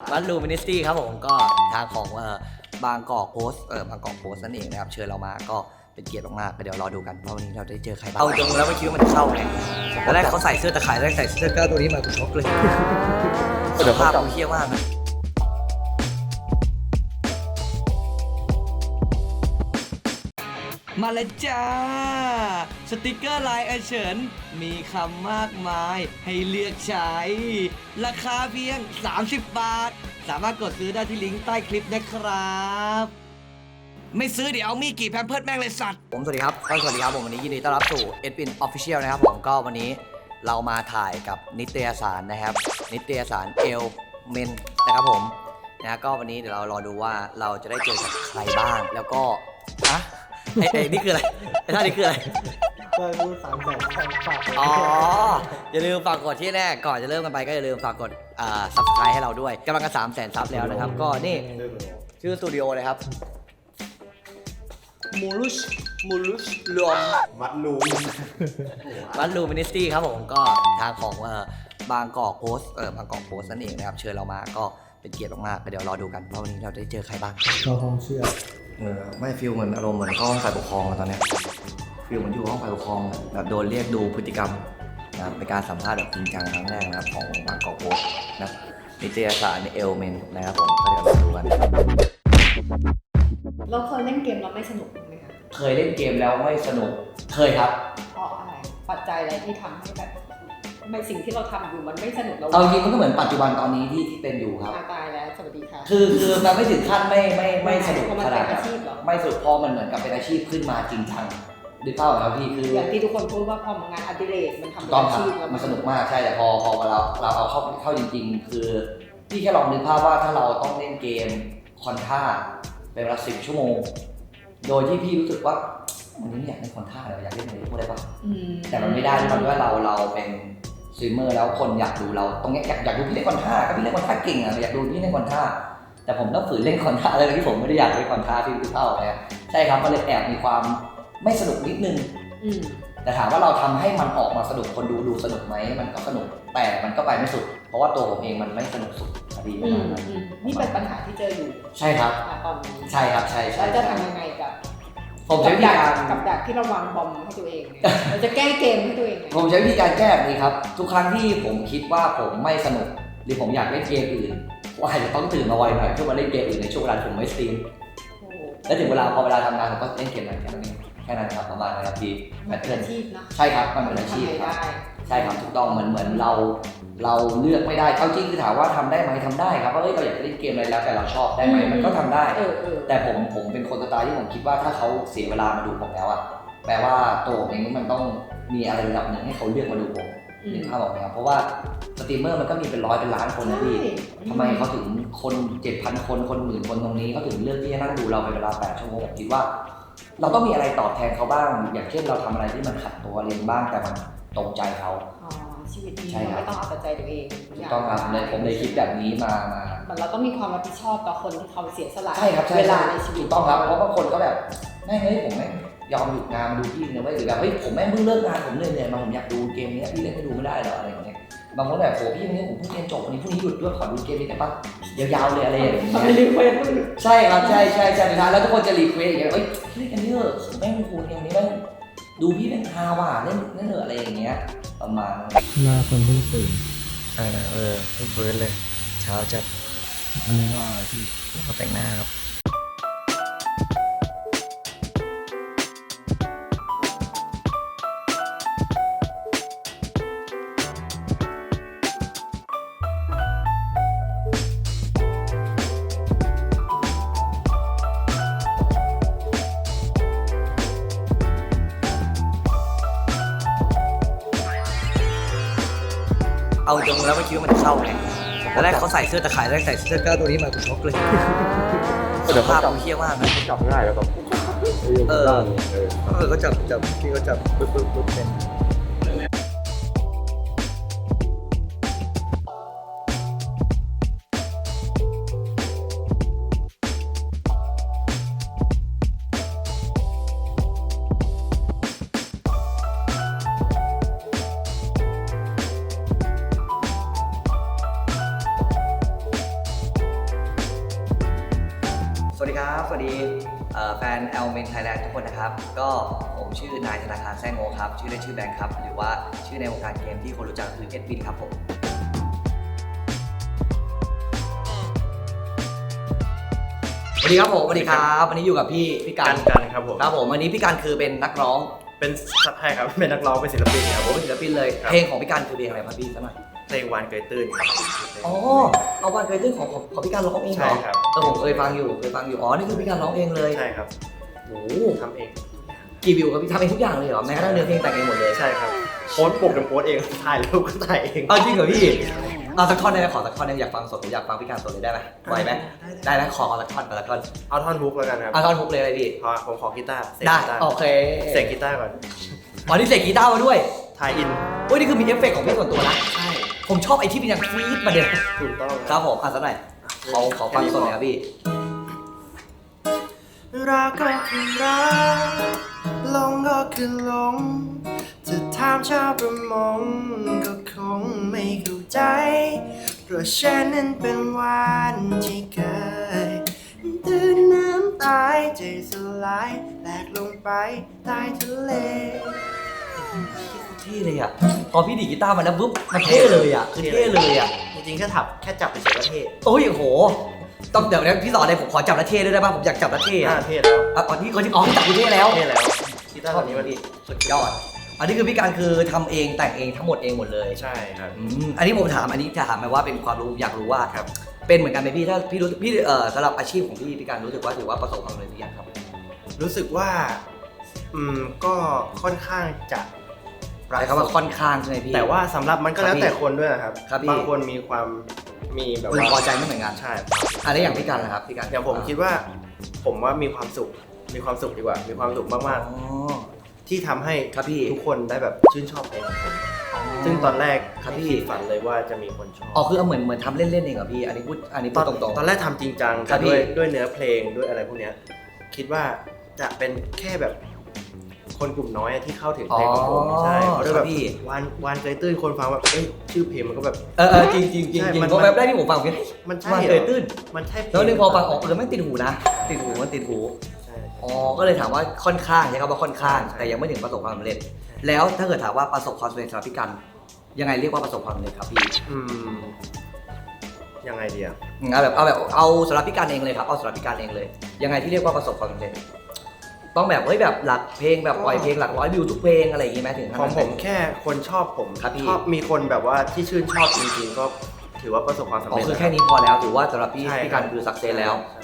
วัดลูมินิสตี้ครับผมก็ทางของเอ่อบางกอกโพสต์เออบางกอกโพสต์นั่นเองนะครับเชิญเรามาก็เป็นเกียรติมากๆเดี๋ยวรอดูกันว่าวันนี้เราได้เจอใครบ้างเอาตรงแล้วไม่คิดว่ามันจะเข้าไงตอนแรกเขาใส่เสื้อตะข่ายแรกใส่เสื้อก้าวตัวนี้มากูช็อกเลยสภาพกูเฮี้ยมากนะ มาแล้วจ้า สติกเกอร์ลายอาเฉิน มีคำมากมายให้เลือกใช้ ราคาเพียง 30 บาท สามารถกดซื้อได้ที่ลิงก์ใต้คลิปนะครับ ไม่ซื้อเดี๋ยวเอามีดกีดแพมเพิร์ดแม่งเลยสัตว์ ผมสวัสดีครับก็สวัสดีครับผมวันนี้ยินดีต้อนรับสู่ e d w i n Official นะครับผมก็วันนี้เรามาถ่ายกับนิตยสารนะครับ นิตยสารเอลเมนนะครับผมนะก็วันนี้เดี๋ยวเรารอดูว่าเราจะได้เจอกับใครบ้าง แล้วก็อะ ไอ้ไอ้นี่คืออะไรไอ้ท่านี้คืออะไรก็รู้สามแสนฝากอ๋อ อย่าลืมฝากกดที่แรกก่อนจะเริ่มกันไปก็อย่าลืมฝากกดอ่า subscribe ให้เราด้วยกำลังจะสามแสนซับแล้วนะครับ ก็นี่ชื่อสตูดิโอเลยครับมูลุชมูลุชรวมมัดรูมวัดลูมินิสตี้ครับผมก็ทางของเอ่อบางกอกโพสต์เออบางกอกโพสต์นั่นเองนะครับ เชิญเรามาก็เป็นเกียรติมากๆเดี๋ยวรอดูกันว่าวันนี้เราได้เจอใครบ้าง ก็คงเชื่อ เออไม่ฟิลเหมือนอารมณ์เหมือนเข้าห้องฝ่ายปกครองอะตอนเนี้ยฟิลเหมือนอยู่ห้องฝ่ายปกครองอะแบบโดนเรียกดูพฤติกรรมนะครับเป็นการสัมภาษณ์แบบจริงจังครั้งแรกนะครับของบางกอกโพสต์นะนิตยสารเอลเมนนะครับผมก็เดี๋ยวเราดูกันเราเคยเล่นเกมเราไม่สนุกไหมคะเคยเล่นเกมแล้วไม่สนุก เคยครับ เพราะอะไร ปัจจัยอะไรที่ทำให้แบบทำไมสิ่งที่เราทำอยู่มันไม่สนุกเราเอาจริงมันก็เหมือนปัจจุบันตอนนี้ที่ที่เป็นอยู่ครับอ่าตายแล้วสวัสดีค่ะ คือคือมันไม่ถึงขั้นไม่ไม่ไม่สนุกเพราะมันขเป็นาดนอานั้นชีพเหรอไม่สนุกพอมันเหมือนกับเป็นอาชีพขึ้นมาจริงจังดึกเป้าครับพี่คืออย่างที่ทุกคนพูดว่าพอมางานอดิเรกมันทำเป็นต้องอาครับชีพแล้วมันสนุกมากใช่แต่พอพอเราเราเอาเข้าเข้าจริง ๆ คือพี่แค่ลองนึกภาพว่าถ้าเราต้องเล่นเกมคอนท่าเป็นเวลาสิบชั่วโมง โดยที่พี่รู้สึกว่าวันนี้ไม่อยากเล่นคอนท่าเลยอยากเล่นอะไรพูดได้ปะอืมแต่มันไม่ได้เพราะว่าเราเราเป็น สตรีมเมอร์แล้วคนอยากดูเราตรงเนี้ยอยากอยากดูพี่เล่นคอนท่าก็พี่เล่นคอนท่าเก่งอะอยากดูพี่เล่นคอนท่าแต่ผมต้องฝืนเล่นคอนท่าเลยที่ผมไม่ได้อยากเล่นคอนท่าที่พี่เท่าเนี่ยใช่ครับก็เลยแอบมีความไม่สนุกนิดนึงอืมแต่ถามว่าเราทำให้มันออกมาสนุกคนดูดูสนุกไหมมันก็สนุกแต่มันก็ไปไม่สุด เพราะว่าตัวผมเองมันไม่สนุกสุดพอดีปอืระมมาณนั้นอืมนี่เป็นปัญหาที่เจออยู่ ใช่ครับณตอนนี้ใช่ครับใช่ใช่แล้วจะทำยังไงกับ ผมใช้วิธีดัการกับดักที่เราวางบอมให้ตัวเองเนี่ยเราจะแก้เกมให้ตัวเองไงผมใช้วิธีการแก้แบบนี้ครับ ทุกครั้งที่ผมคิดว่าผมไม่สนุก หรือผมอยากเล่นเกมอื่นผมอาจจะต้องตื่นมาไวหน่อยเพื่อมาเล่นเกมอื่นในช่วงเวลาที่ผมไม่สตรีมโอ้โหแล้วถึงเวลาพอเวลาทำงานผมก็เล่นเกมนั้นแค่นั้นเองแค่นั้นครับประมาณนั้นครับพี่แพมันทเป็นเทิร์นอาชีพนะใช่ครับมันเหมือนอาชีพทำไงครับได้ใช่ครับถูกต้องเหมือนเหมือนเรา เราเลือกไม่ได้เอาจริงคือถามว่าทำได้ไหมทำได้ครับว่าเอ้ยเราอยากจะเล่นเกมอะไรแล้วแต่เราชอบได้ไหมมันก็ทำได้ เออเออแต่ผมผมเป็นคนสไตล์ที่ผมคิดว่าถ้าเขาเสียเวลามาดูผมแล้วอะแปลว่าตัวผมเองมันต้องมีอะไรระดับหนึ่งให้เขาเลือกมาดูผมอืมนึกภาพออกไหมครับเพราะว่าสตรีมเมอร์มันก็มีเป็นร้อยเป็นล้านคนนะพี่ใช่ทำไมเขาถึงคนเจ็ดพันคนคนหมื่นคนตรงนี้เขาถึงเลือกที่จะนั่งดูเราเป็นเวลาแปดชั่วโมงผมคิดว่า เราต้องมีอะไรตอบแทนเขาบ้าง อย่างเช่นเราทำอะไรที่มันขัดตัวเรียนบ้างแต่มันตรงใจเขาอ๋อชีวิตนี้ใช่ครับไม่ต้องเอาแต่ใจตัวเองถูกต้องครับผมเลยผมเลยคิดแบบนี้มามามันเราต้องมีความรับผิดชอบต่อคนที่เขาเสียสละใช่ครับใช่เวลาใช่ในชีวิตถูกต้องครับเพราะบางคนก็แบบแม่งเฮ้ยผมแม่งยอมหยุดงานมาดูพี่เนี่ยเว้ยหรือแบบเฮ้ยผมแม่งเพิ่งเลิกงานผมเหนื่อยเหนื่อยมาผมอยากดูเกมนี้พี่เล่นให้ดูไม่ได้เหรออะไรอย่างเงี้ยบางคนแบบโหพี่วันนี้ผมเพิ่งเรียนจบวันนี้พรุ่งนี้หยุดด้วยขอดูเกมนี้ได้ปะ ยาวๆเลยอะไรอย่างเงี้ยทำไมรีเควสต์ใช่ครับใช่ใช่ใช่สุดท้ายแล้วทุกคนจะรีเควสอย่างเงี้ยเฮ้ยเล่นกันเถอะแม่งคูเกมนี้แม่งดูพี่เล่นฮาว่ะเล่นเล่นเถอะอะไรอย่างเงี้ยประมาณนั้นหน้าคนเพิ่งตื่นใช่นะเออเพิ่งเฟิร์สเลย เช้าจัดอันนี้ก็ที่เขาแต่งหน้าครับ เอาตรงแล้วไม่คิดว่ามันจะเข้าไงตอนแรกเขาใส่เสื้อตะข่ายแรกใส่เสื้อก้าวตัวนี้มากูช็อกเลยสภาพกูเฮี้ยมากนะจับง่ายแล้วแบบเออเออเออเขาจับจับพี่เขาจับปึ๊บปึ๊บปึ๊บเป็น แฟน l m e n Thailand ทุกคนนะครับ ก็ผมชื่อนายธนาคารแซงโงครับ ชื่อเล่นชื่อแบงค์ครับ หรือว่าชื่อในวงการเกมที่คนรู้จักคือเอ็ดวินครับผมสวัสดีครับผมสวัสดีครับวันนี้อยู่กับพี่พี่กักันนกันครับผม ครับผมวันนี้พี่กันคือเป็นนักร้องเป็นใช่ครับ เป็นนักร้อง เป็นศิลปินครับผมเป็นศิลปินเลย ครับ เพลงของพี่กันคือเพลงอะไรครับพี่สักหน่อยเพลงวานเกยตื้นครับ อ๋อเอาวันเคยตื้นของของของพี่การร้องเองเหรอใช่ครับ เออผมเคยฟังอยู่เคยฟังอยู่อ๋อนี่คือพี่การร้องเองเลย ใช่ครับ โอ้โหทำเองกี่วิวครับพี่ทำเองทุกอย่างเลยเหรอแม้กระทั่งเนื้อเพลงแต่งเองหมดเลยใช่ครับโพสต์ปกกับโพสต์เองถ่ายรูปก็ถ่ายเองเอาจริงเหรอพี่เอาสักท่อนได้ไหมขอสักท่อนได้ไหมอยากฟังสดผมอยากฟังพี่การสดเลยได้ไหมไหวไหมได้ไหมขอสักท่อนขอสักท่อนเอาท่อนฮุกแล้วกันครับเอาท่อนฮุกเลยเลยพี่พอผมขอกีตาร์เสกได้กีตาร์โอเคเสกกีตาร์ก่อนอ๋อนี่เสกกีตาร์มาด้วยถ่ายอินเฮ้ยนี่คือมีเอฟเฟกต์ของพี่ส่วนตัวนะใช่ผมชอบไอ้ที่เป็นอย่างฟีดมาเด็ดถูกต้องครับผมอะสักหน่อยขอขอฟังสดหน่อยครับพี่ รักก็คือรักหลงก็คือหลง จะถามชาวประมงก็คงไม่เข้าใจเพราะฉันนั้นเป็นวานที่เคยตื่นน้ำตายใจสลายแหลกลงไปใต้ทะเล เท่เลยอะพอพี่ดีดกีตาร์มาแล้วปุ๊บมันเท่เลยอะคือเท่เลยอะจริงๆแค่ถับแค่จับไปเฉยก็เท่ โอ้ยโอ้โห ต้องเดี๋ยวนะพี่สอนเลยผมขอจับแล้วเท่ด้วยได้ป่ะผมอยากจับแล้วเท่อ่าอะเท่แล้วอะตอนนี้คนที่อ๋อจับกูเท่แล้วเท่แล้วกีตาร์ตัวนี้มันสุดยอด อันนี้คือพี่การคือทำเองแต่งเองทั้งหมดเองหมดเลยใช่ครับ อืมอันนี้ผมถามอันนี้จะถามไหมว่าเป็นความรู้อยากรู้ว่าครับ เป็นเหมือนกันไหมพี่ถ้าพี่รู้พี่เอ่อสำหรับอาชีพของพี่พี่การรู้สึกว่าถือว่าประสบความสำเร็จหรือยังครับ รู้สึกว่า อืมก็ค่อนข้างจะใช้คำว่าค่อนข้างใช่ไหมพี่ แต่ว่าสำหรับมันก็ครับแล้วพี่แต่คนด้วยนะครับครับพี่ บางคนมีความ มีแบบพึงว่าพอใจไม่เหมือนกันใช่อันนี้อย่างพี่การนะครับพี่การอย่างผมคิดว่า ผมว่ามีความสุข มีความสุขดีกว่า มีความสุขมากอ๋อ ๆ ที่ทำให้ครับพี่ ทุกคนได้แบบชื่นชอบเพลงของผมซึ่งตอนแรกครับไม่พี่คิดฝันเลยว่าจะมีคนชอบ อ๋อคือเอาเหมือนเหมือนทำเล่นๆเองเหรอพี่อันนี้พูดอันนี้ตพูอดนตรง ตอนแรกทำจริงจังครับพี่ด้วยด้วยเนื้อเพลงด้วยอะไรพวกเนี้ยคิดว่าจะเป็นแค่แบบ คนกลุ่มน้อยที่เข้าถึงเพลงของผมอ๋อใช่เพราะด้วยครัแบบบพี่วานวานเกยตื้นคนฟังแบบเอ้ยชื่อเพลงมันก็แบบๆเออเออจริงจริงจริงใช่จริงมันเพราะแบบได้ที่ผมฟังผมคิดมันใช่ว่าหรเคยตื้นมันใช่เพลงแล้วนึงพอฟังออกเออไม่งติดหูนะติดหูมันติดหูใช่อ๋อก็เลยถามว่าค่อนข้างใช่ครับว่าค่อนข้างใช่แต่ยังไม่ถึงประสบความสำเร็จ แล้วถ้าเกิดถามว่าประสบความสำเร็จสำหรับพี่กันยังไงเรียกว่าประสบความสำเร็จครับพี่อืมยังไงดีอะอืมเอาแบบเอาแบบเอาสำหรับพี่กันเองเลยครับเอาสำหรับพี่กันเองเลย ยังไงที่เรียกว่าประสบความสำเร็จ ต้องแบบเฮ้ยแบบหลักเพลงแบบปล่อยเพลงหลักร้อยวิวทุกเพลงอะไรอย่างงี้ไหมถึงขขอนาดงผนั้นมแค่คนชอบผมครับพี่ ชอบมีคนแบบว่าที่ชื่นชอบจริงๆก็ถือว่าประสบความสำอ๋อเร็จ คือล้วแค่นี้พอแล้วถือว่าสำหรับพี่ใช่พี่กันคือสักเซนแล้วใช่โอ้โห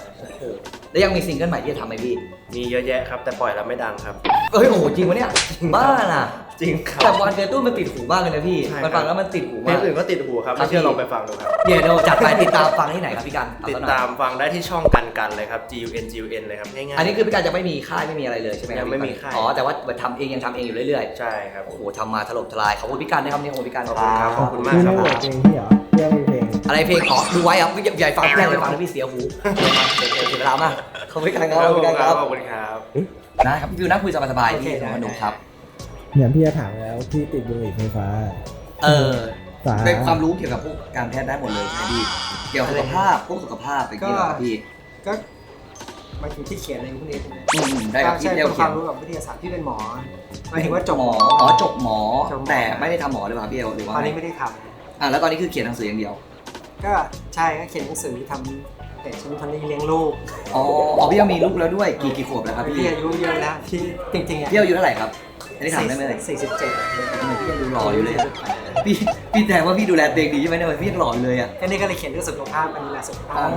แล้วยังมีซิงเกิลใหม่ที่จะทำไหมพี่ มีเยอะแยะครับ แต่ปล่อยแล้วไม่ดังครับ เอ้ยโอ้โหจริงปะเนี่ยบ้าน่ะ จริงครัแต่บ วันเจอตู้มันติดหูมากเลยนะพี่ใช่มันครับฟังแล้วมันติดหูเพลมางก อื่นก็ติดหูครับครับไม่เชื่อพี่ ลองไปฟังดูครับ เดี๋ยวเราจัดไปติดตามฟังที่ไหนครับพี่กันเอติดซะหน่อยตามฟังได้ที่ช่องกันกันเลยครับ G U N G U N เลยครับ ง่ายๆ อันนี้คือพี่การจะไม่มีค่ายไม่มีอะไรเลยใช่ไหมครับยังไม่มีค่าย อ๋อแต่ว่าทำเองยังทำเองอยู่เรื่อยใช่ครับ ๆโอ้โหทำมาถล่มทลายขอบคุณพี่การนะครับนี่ขอบคุณพี่การขอบคุณครับขอบคุณมากพี่ครัไม่บโหวตเพลงพี่เหรอพี่ยังมีเพลง อะไรเพลงขอดูไว้ครับอย่าอย่าฟังแย่งเลยฟังแล้วพี่เสียหูเดี๋ยวเดี๋ยวเสียเวลามากขอบคุณครับขอบคุณครับขอบคุณครับนะครับพี่วิวนั่งคุยสบายๆพี่สนุกครับเนี่ยพี่จะถามแล้วพี่ติดบุหรี่ไฟฟ้า เออสาเป็นความรู้เกี่ยวกับพวกการแพทย์ได้หมดเลยใช่ไหมพี่เกี่ยวกับสุขภาพพวกสุขภาพอย่างนี้เหรอครับพี่ก็มายถึงที่เขียนอะไรพวกนี้ใช่ไหมอืมได้ครับพี่ใช่เดียวเป็นความรู้แบบวิทยาศาสตร์ที่เป็นหมอหมายถึงว่าจบหมออ๋อจบหมอแต่ไม่ได้ทำหมอหรือเปล่าพี่เอลหรือว่าตอนนี้ไม่ได้ทำอะแล้วตอนนี้คือเขียนหนังสืออย่างเดียว ก็ใช่ก็เขียนหนังสือทำเพจชุมชนเลี้ยงลูกอ๋ออ๋อพี่ยังมีลูกแล้วด้วยกี่กี่ขวบแล้วครับพี่ที่อายุเยอะแล้วที่จริงๆอะพี่อายุเท่าไหร่ครับอันนี้ถามได้ไหมเลยสี่สิบเจ็ดทำไมพี่ยังดูหล่ออยู่เลยอะพี่พี่แต่ว่าพี่ดูแลตัวเองดีใช่ไหมเนี่ยพี่ยังหล่ออยู่เลยอะ ก็นี่ก็เลยเขียนเรื่องสุขภาพเป็นดูแลสุขภาอ๋อ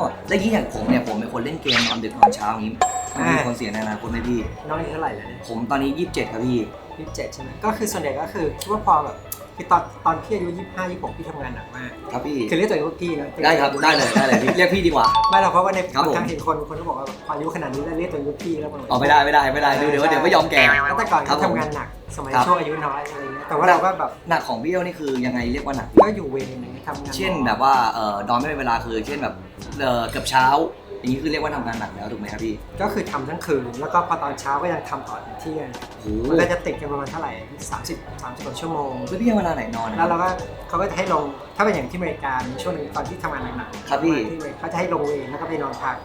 พแล้วยิ่งอย่างผมเนี่ยผมเป็นคนเล่นเกมนอนดึกนอนเช้าอย่างนี้มันมีอ่า คนเสียในอนาคตไหมพี่ น้องอายุเท่าไหร่แล้วเนี่ยผมตอนนี้ 27 ครับพี่ ยี่สิบเจ็ดใช่ไหมก็คือส่วนใหญ่ก็คือคิดว่าพอแบบ คือตอนตอนพี่อายุยี่สิบห้ายี่สิบหกพี่ทำงานหนักมากครับพี่ คือเรียกตัวเองว่าพี่นะได้ครับได้เลยได้เลยพี่เรียกพี่ดีกว่า ไม่หรอกเพราะว่าในครับผมบางครั้งเห็นคนคนก็บอกว่าแบบพออายุขนาดนี้แล้วเรียกตัวเองว่าพี่แล้วมันอ๋อไม่ได้ไม่ได้ไม่ได้เดี๋ยวเดี๋ยวเดี๋ยวไม่ยอมแก่ แล้วแต่ก่อนครัก็บผมทำงานหนักสมัยครับ ช่วงอายุน้อยอะไรเงี้ยแต่ว่าเราก็แบบหนักของพี่เอลนี่คือยังไงเรียกว่าหนัก ก็อยู่เวรอย่างเงี้ยทำงานเช่นแบบว่าเอ่อนอนไม่เป็นเวลาคือ เช่นแบบเอ่อเกือบเช้า อย่างนี้คือเรียกว่าทำงานหนักแล้วถูกไหมครับพี่ก็คือทำทั้งคืน แล้วก็พอตอนเช้าก็ยังทำต่อถึงเที่ยงโอ้โหมันก็จะติดกันประมาณเท่าไหร่ 30 30กว่าชั่วโมง แล้วพี่เอาเวลาไหนนอนอะแล้วเราก็เขาก็จะให้ลงถ้าเป็นอย่างที่อเมริกามีช่วงหนึงตอนที่ทำงานหนักๆครับพี่ ที่อเมริกาเขาจะให้ลงเวรแล้วก็ไปนอนพัก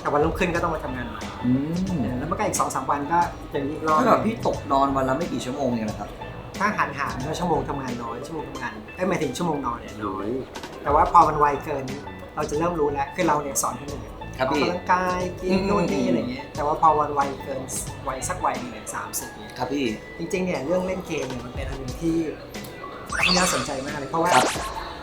แต่วันรุ่งขึ้นก็ต้องมาทำงานใหม่อืมแล้วมันก็อีกสองสามวันก็จะอีกรอบถ้าแบบพี่ตกนอนวันละไม่กี่ชั่วโมงเนี่ยนะครับ ถ้าหันหารก็ชั่วโมงทำงานน้อยชั่วโมงทำงานไอ้ยหมายถึงชั่วโมงนอนเนี่ยน้อย แต่ว่าพอมันไวเกิน เราจะเริ่มรู้แล้วคือเราเนี่ยสอนคนอื่น ครับออกพี่ กำลังกายกินอืมนู่นนี่อืม อะไรเงี้ยแต่ว่าพอวันไวเกินวัยสักวัยหนึ่งเนี่ยสามสิบเนี่ยครับพี่ จริงๆเนี่ยเรื่องเล่นเกมเนี่ยมันเป็นอันหนึ่งที่ที่น่าสนใจมากเลยเพราะว่า ครับ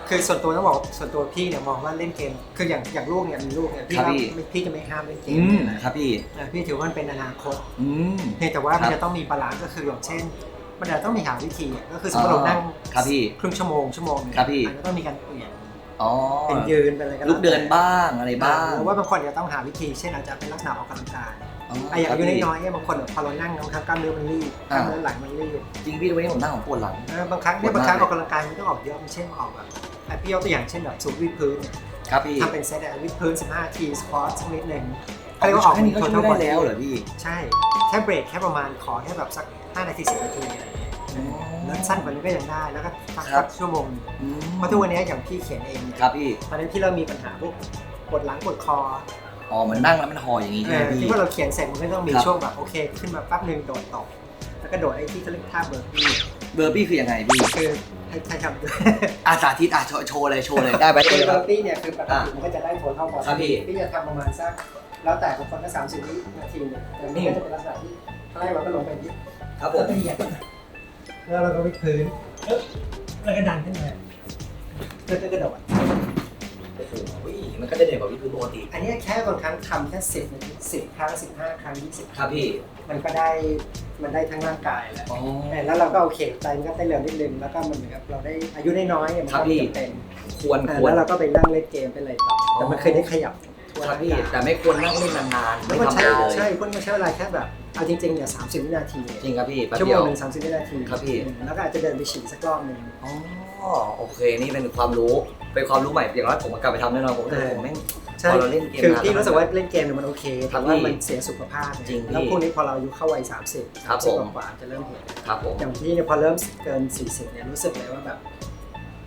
คือส่วนตัวต้องบอกส่วนตัวพี่เนี่ยมองว่าเล่นเกม คืออย่างอย่างลูกเนี่ยมีลูกเนี่ยพี่ครับว่าพี่ ไม่พี่จะไม่ห้ามเล่นเกอืมมครับพี่เออพี่ถือว่ามันเป็นอนาคต อืม เพียงแต่ว่าครัมันบจะต้องมีบาลานซ์ก็คืออย่างเช่น มันจะต้องมีหาวิธีอะก็คือสมมติเรานั่งครับพี่ ครึ่งชั่วโมงชั่วโมงเนี่ยครับพี่อาจจะต้องมีการเปลี่ยน อ๋อเป็นยืนเป็นอะไรก็แวลุกเดินบ้างอะไรบ้างหรือว่าบางคนจะต้องหาวิธีเช่นอาจจะเป็นลักษณะออกกำลังกายอ๋อไอ้อย่างครับอายุพี่น้อยๆเนี่ยบางคนแบบพอเรานั่งบางครั้งกล้ามเนื้อมันรีบกอ่าล้ามเนื้อหลังมันรีบจริงพี่วันนี้ผมนั่งของปวดหลังเออบางครั้งเนี่ยปวดบางครั้งมากออกกำลังกายมันต้องออกเยอะมันเช่นออกแบบไอ้พี่ยกตัวอย่างเช่นแบบสูบวิดพื้นเนี่ยครับพี่ทำเป็นเซตอะวิดพื้น 15 ทีสควอตสักนิดหนึ่งเอาเรียกว่าออกแค่นี้ก็ช่วยได้แล้วเหรอพี่ใช่แค่เบรกแค่ประมาณขอแค่แบบสัก 5 นาที10นาทีอะไรอย่างเงี้ย แล้วสั้นกว่านี้ก็ยังได้ แล้วก็พักครัสับ กชั่วโมงหนึ่งอืมเพราะทุกวันนี้อย่างพี่เขียนเองเนี่ยครับพี่ ตอนนี้พี่เริ่มมีปัญหาพวกปวดหลังปวดคออ๋อเหมือนนั่งแล้วมันห่ออย่างนี้เอใช่ไหมอพี่ ที่ว่าเราเขียนเสร็จมันก็ต้องมีครับ ช่วงแบบโอเค ขึ้นมาแป๊บหนึ่งโดดตกแล้วก็โดดไอ้ที่เขาเรียกท่าเบอร์ปี้เบอร์ปี้คือยังไงพี่คือให้ให้ทำด้วย อาสาธิตอะโชว์โชว์เลยโชว์เลยได้ไหมคือเลยเบคอรับร์ปี้เนี่ยคือปกติมันก็จะได้ผลเท่ากันครับพี่พี่จะทำประมาณสักแล้วแต่บางคนก็สามสิบวินาทีเนี่ยแต่นี่ก็จะเป็นลักษณะที่ถ้าให้เราก็ลงไปที่ครับผก็มจะเหยียบ แล้วเราก็วิดพื้นเอ๊ะแล้วก็ดันขึ้นมาแล้วก็กระโดดโอ้โหมันก็จะเด่นกว่าวิธีปกติ อันเนี้ยแค่บางครั้งทำแค่สิบนาทีสิบครั้งสิบห้าครั้งยี่สิบครับพี่ มันก็ได้มันได้ทั้งร่างกายแล้วอ๋อ แล้วเราก็โอเคใจมันก็เต้นเร็วนิดนึงแล้วก็มันเหมือนกับเราได้อายุน้อยๆเนี่ยมันครับก็พี่จำเป็นควรอ่าควร แล้วเราก็ไปนั่งเล่นเกมไปเลยต่อแต่มันเคยได้ขยับทั่วครับร่างพี่ กายแต่ไม่ควรนั่งเล่นนานๆแล้ไม่วมันทำใช้อะไรเลย ใช่คนมันใช้เวลาแค่แบบ เอาจริงๆเนี่ยสามสิบวินาทีจริงครับพี่แป๊บชั่วโมเดียงว หนึ่งสามสิบวินาทีครับพี่แล้วก็อาจจะเดินไปฉี่สักรอบหนึ่ง อ๋อโอเคนี่เป็นความรู้เป็นความรู้ใหม่อย่างน้อยผมกลับไปทำแน่นอนผมแต่เออผมแม่งใช่พอเราเล่นเกมคือมาพี่รู้สึกว่าเล่นเกมเนี่ยมันโอเคครัแต่บว่าพี่มันเสียสุขภาพจริงพี่แล้วพวกนี้พอเราอายุเข้าวัยสามสิบครับผม กว่าๆจะเริ่มเห็นครับผม อย่างพี่เนี่ยพอเริ่มเกิน 40เนี่ยรู้สึกเลยว่าแบบ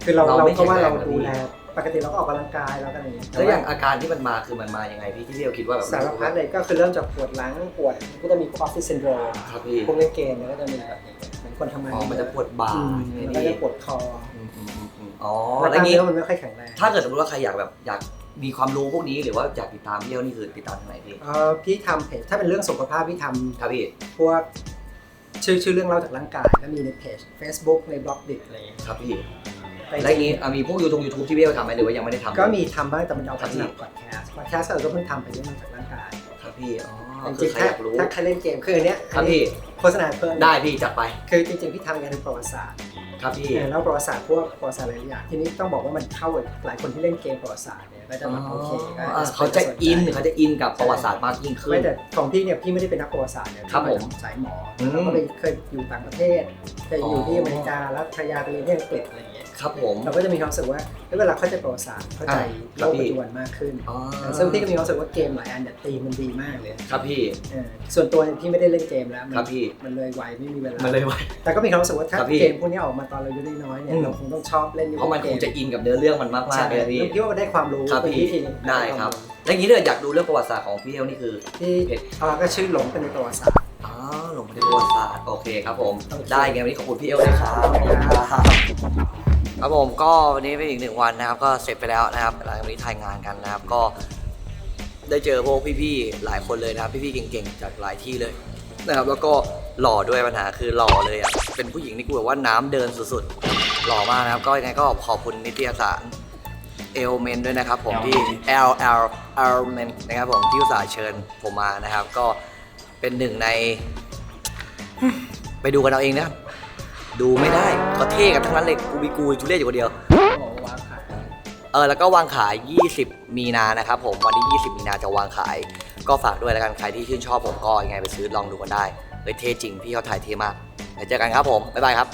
คือเราเราเราไม่เพราะว่าแข็เรางแรงนะดูแลพี่ ปกติเราก็ออกกำลังกายเราก็อะไรอย่างเงี้ยแล้วอย่างอาการที่มันมาคือมันมายังไงพี่ที่พี่เราคิดว่าแบบสารพัดเลยก็คือเริ่มจากปวดหลังปวดก็จะมีคอฟฟี่ซินโดรมครับพี่พวกเล่นเกมเนี่ยก็จะมีแบบเหมือนคนทำงานอ๋อมันจะปวดบ่าอืมใช่ไหมแล้วก็พี่จะปวดคออืมอืมอืมอืมอ๋อแล้วแล้วกล้ามงี้ เนื้อมันไม่ค่อยแข็งแรง ถ้าเกิดสมมติว่าใครอยากแบบอยากมีความรู้พวกนี้หรือว่าอยากติดตามพี่เที่ยวนี่คือติดตามทางไหนพี่เอ่อพี่ทำเพจถ้าเป็นเรื่องสุขภาพพี่ทำครับพี่พวกชื่อชื่อเรื่องเล่าจากร่างกายก็มีในเพจ Facebook ในบล็อกดิอะไรอย่างเงี้ยครับพี่ แต่แล้วอย่างงี้อะมีพวกยูทูบยูทูบที่พี่เที่ยวทำไหมหรือว่ายังไม่ได้ทำ ก็มีทำบ้างแต่มันเอาครัพับฒพี่นาพอดแคสต์พอดแคสต์เราก็เพิ่งทำไปเรื่องเล่าจากร่างกายครับพี่ อ๋อจคืริองใครๆถ้าอยากรู้ ถ้าใครเล่นเกมคืออันเนี้ยครับพี่ โฆษณาเพิ่มได้พี่จัดไป คือจริงๆพี่ทำงานในประวัติศาสตร์ครับพี่ เออแล้วประวัติศาสตร์พวกประวัติศาสตร์หลายอย่างทีนี้ต้องบอกว่ามันเข้ากับหลายคนที่เล่นเกมประวัติศาสตร์เนี่ยก็จะแบบโอเคก็อ่าเขาจะอินสใจเขาจะอินกับประวัติศาสตร์มากยิ่งขึ้น ไม่แต่ของพี่เนี่ยพี่ไม่ได้เป็นนักประวัติศาสตร์เนี่ยครับผมสายหมออืมแล้วก็ไปเคยอยู่ต่างประเทศเคยอยู่ที่อเมริกาแล้วภรรยาไปเรียนที่อังกฤษอะไรอย่างเงี้ย ครับผม เราก็จะมีความรู้สึกว่าเฮ้ยเวลาเข้าใจประวัติศาสตร์เข้าใจอ่าโลครับพี่กปัจจุบันมากขึ้นอ๋อ ซึ่งพี่ก็มีความรู้สึกว่าเกมหลายอันเนี่ยตีมันดีมากเลยครับพี่ เออส่วนตัวเนี่ยพี่ไม่ได้เล่นเกมแล้วมัครับพี่ มันเลยวัยไม่มีเวลามันเลยไว แต่ก็มีความรู้สึกว่าถ้าครับพี่เกมพวกนี้ออกมาตอนเราอายุน้อยๆเนี่ยอืม เราคงต้องชอบเล่นเพราะมันคงจะอินกับเนื้อเรื่องมันมากใช่ๆเลยนะพี่ พี่ว่ามันได้ความรู้ครับเป็นพี่วิธีหนึ่งได้ครับ แล้วอย่างนี้เลยอยากดูเรื่องประวัติศาสตร์ของพี่เที่ยวนี่คือ ที่เพจเอ่อก็ชื่อหลงเป็นในประวัติศาสตร์ อ๋อลงมาในประวัติศาสตร์โอเคครับผมโอเคได้ไงวันนี้ขอบคุณพี่เอลเลยครับขอบคุณครับ ครับผมก็วันนี้เป็นอีกหนึ่งวันนะครับ ก็เสร็จไปแล้วนะครับหลังจากนี้ถ่ายงานกันนะครับ ก็ได้เจอพวกพี่ๆหลายคนเลยนะครับ พี่ๆเก่งๆจากหลายที่เลยนะครับ แล้วก็หล่อด้วยปัญหาคือหล่อเลยอะเป็นผู้หญิงที่กูแบบว่าน้ำเดินสุดๆหล่อมากนะครับ ก็ยังไงก็ขอบคุณนิตยสารเอลเมนด้วยนะครับ ผมที่ L L L เมนนะครับผมที่อุตส่าห์เชิญผมมานะครับ ก็เป็นหนึ่งใน ไปดูกันเอาเองนะครับ ดูไม่ได้เขาเท่กันทั้งนั้นเลยกูมีกูจูเล่อยู่คนเดียว เออแล้วก็วางขาย 20 มีนานะครับผมวันที่ 20 มีนาจะวางขาย ก็ฝากด้วยแล้วกันใครที่ชื่นชอบผมก็ยังไงไปซื้อลองดูกันได้เลยเท่จริงพี่เขาถ่ายเท่มากเดี๋ยวเจอกันครับผมบ๊ายบายครับ